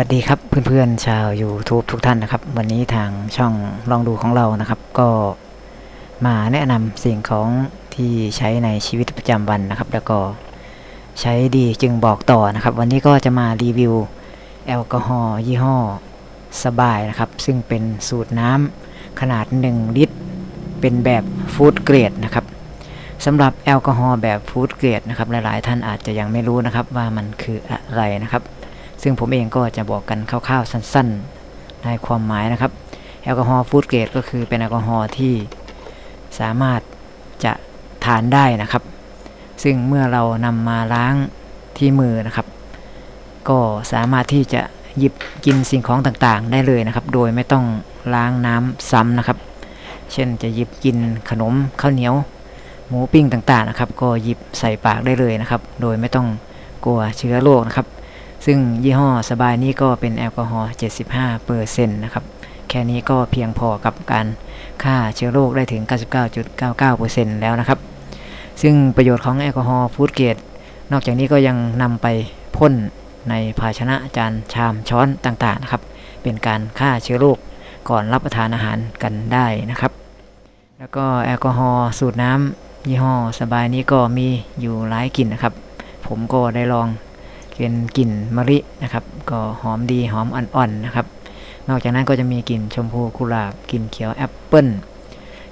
วัสดีครับเพื่อนๆชาว YouTube ทุกท่านนะครับ วันนี้ทางช่องลองดูของเรานะครับ ก็มาแนะนำสิ่งของที่ใช้ในชีวิตประจำวันนะครับ แล้วก็ใช้ดีจึงบอกต่อนะครับ วันนี้ก็จะมารีวิวแอลกอฮอล์ยี่ห้อสบายนะครับ ซึ่งเป็นสูตรน้ำขนาด 1 ลิตร เป็นแบบฟู้ดเกรดนะครับสำหรับแอลกอฮอล์แบบฟู้ดเกรดนะครับหลายๆ ท่านอาจจะยังไม่รู้นะครับว่ามันคืออะไรนะครับ ซึ่งผมเองก็จะบอกกันคร่าวๆสั้นๆ ในความหมายนะครับ แอลกอฮอล์ฟูดเกรดก็คือเป็นแอลกอฮอล์ที่สามารถจะทานได้นะครับ ซึ่งเมื่อเรานำมาล้างที่มือนะครับ ก็สามารถที่จะหยิบกินสิ่งของต่างๆ ได้เลยนะครับ โดยไม่ต้องล้างน้ำซ้ำนะครับ เช่นจะหยิบกินขนมข้าวเหนียว หมูปิ้งต่างๆนะครับ ก็หยิบใส่ปากได้เลยนะครับ โดยไม่ต้องกลัวเชื้อโรคนะครับ ซึ่งยี่ห้อสบายนี้ก็เป็นแอลกอฮอล์ 75เปอร์เซ็นต์นะครับ แค่นี้ก็เพียงพอกับการฆ่าเชื้อโรคได้ถึง 99.99%แล้วนะครับ ซึ่งประโยชน์ของแอลกอฮอล์ฟูดเกรดนอกจากนี้ก็ยังนำไปพ่นในภาชนะจานชามช้อนต่างๆนะครับ เป็นการฆ่าเชื้อโรคก่อนรับประทานอาหารกันได้นะครับ แล้วก็แอลกอฮอล์สูตรน้ำยี่ห้อสบายนี้ก็มีอยู่หลายกลิ่นนะครับ ผมก็ได้ลอง เป็นกลิ่นมะลินะครับ ก็หอมดีหอมอ่อนๆนะครับ นอกจากนั้นก็จะมีกลิ่นชมพูกุหลาบกลิ่นเขียวแอปเปิ้ล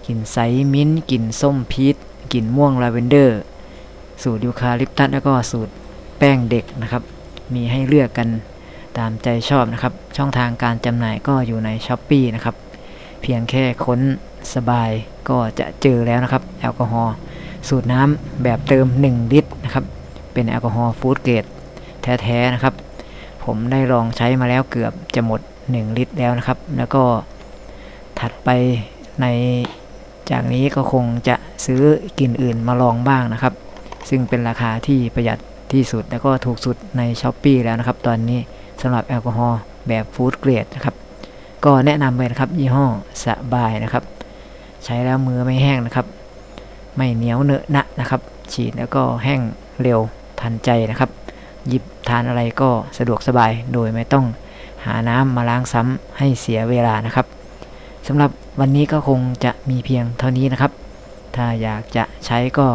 กลิ่นใสมิ้นกลิ่นส้มพีชกลิ่นม่วงลาเวนเดอร์ สูตรยูคาลิปตัสแล้วก็สูตรแป้งเด็กนะครับ มีให้เลือกกันตามใจชอบนะครับ ช่องทางการจำหน่ายก็อยู่ใน s h อ p e e นะครับ เพียงแค่ค้นสบายก็จะเจอแล้วนะครับ แอลกอฮอล์สูตรน้ำแบบเติม 1 ลิตรนะครับ เป็นแอลกอฮอล์ฟู้ดเกรด แท้ๆนะครับ ผมได้ลองใช้มาแล้วเกือบจะหมด 1 ลิตรแล้วนะครับ แล้วก็ถัดไปในจากนี้ก็คงจะซื้อกลิ่นอื่นมาลองบ้างนะครับ ซึ่งเป็นราคาที่ประหยัดที่สุดแล้วก็ถูกสุดใน s h อ p e e แล้วนะครับ ตอนนี้สำหรับแอลกอฮอล์แบบฟู้ดเกรดนะครับ ก็แนะนำเลยนะครับ ยี่ห้อสบายนะครับ ใช้แล้วมือไม่แห้งนะครับ ไม่เหนียวเนอะหนะนะครับ ฉีดแล้วก็แห้งเร็วทันใจนะครับ หยิบทานอะไรก็สะดวกสบายโดยไม่ต้องหาน้ำมาล้างซ้ำให้เสียเวลานะครับสำหรับวันนี้ก็คงจะมีเพียงเท่านี้นะครับ ถ้าอยากจะใช้ก็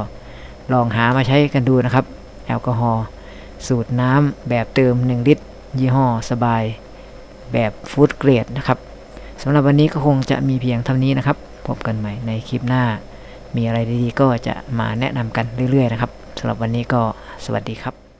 ลองหามาใช้กันดูนะครับ แอลกอฮอล์สูตรน้ำแบบเติม 1 ลิตร ยี่ห้อสบาย แบบฟู้ดเกรดนะครับสำหรับวันนี้ก็คงจะมีเพียงเท่านี้นะครับ พบกันใหม่ในคลิปหน้า มีอะไรดีๆก็จะมาแนะนำกันเรื่อยๆนะครับสำหรับวันนี้ก็สวัสดีครับ